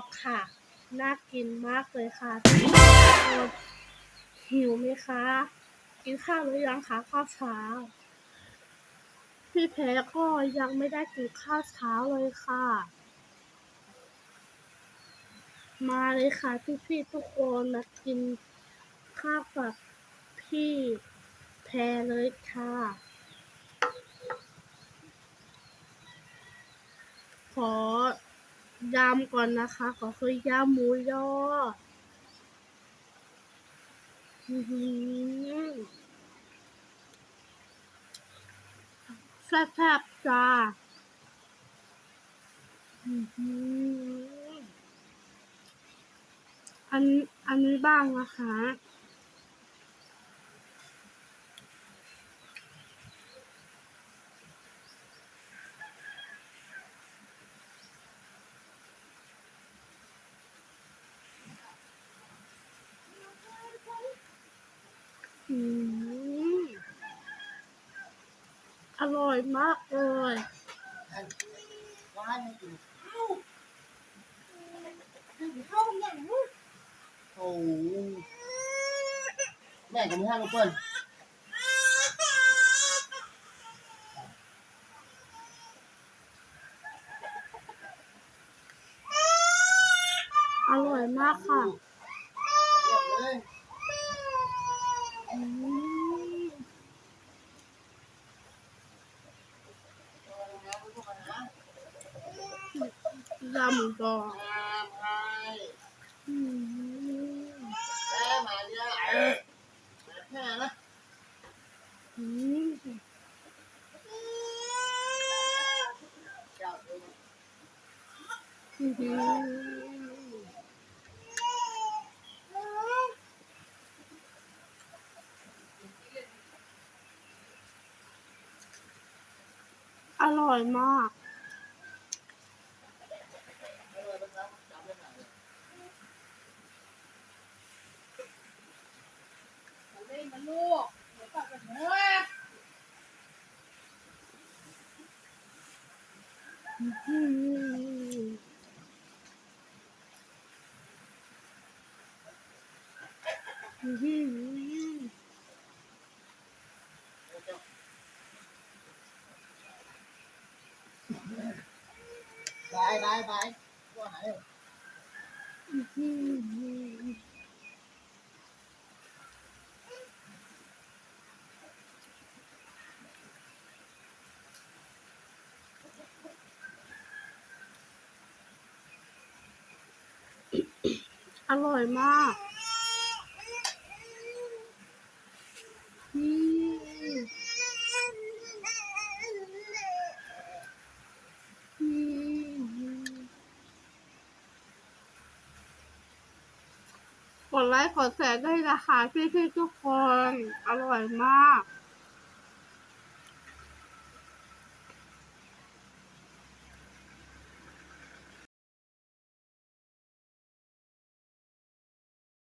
อกค่ะ น่ากินมากเลยค่ะหิวไหมคะ กินข้าวหรือยังคะข้าวเช้า พี่แพ้ก็ยังไม่ได้กินข้าวเช้าเลยค่ะ มาเลยค่ะพี่ๆทุกคนมากินข้าวกับพี่แพรเลยค่ะ ขอ ยำก่อนนะคะ ขอคือยำหมูยอแซ่บๆจ้าอันอันนี้บ้างนะคะ อืม อร่อยมากเลยร้านไม่กินข้าวกินข้าวเนี่ยโอ้โหแม่กับมึงห้าลูกเปิ้ลอร่อยมากค่ะเรียบเลยอืม ยำหมูยอมาไปอืมแม่มาเรียกแม่อืมอืมอร่อยมาก เล่นนะลูกเดี๋ยวกลับกันเถอะ อืมอืม บายบายบายว่าไหน อร่อยมากอืมอืมกดไลค์กดแชร์ด้วยนะคะพี่ๆทุกคน อร่อยมาก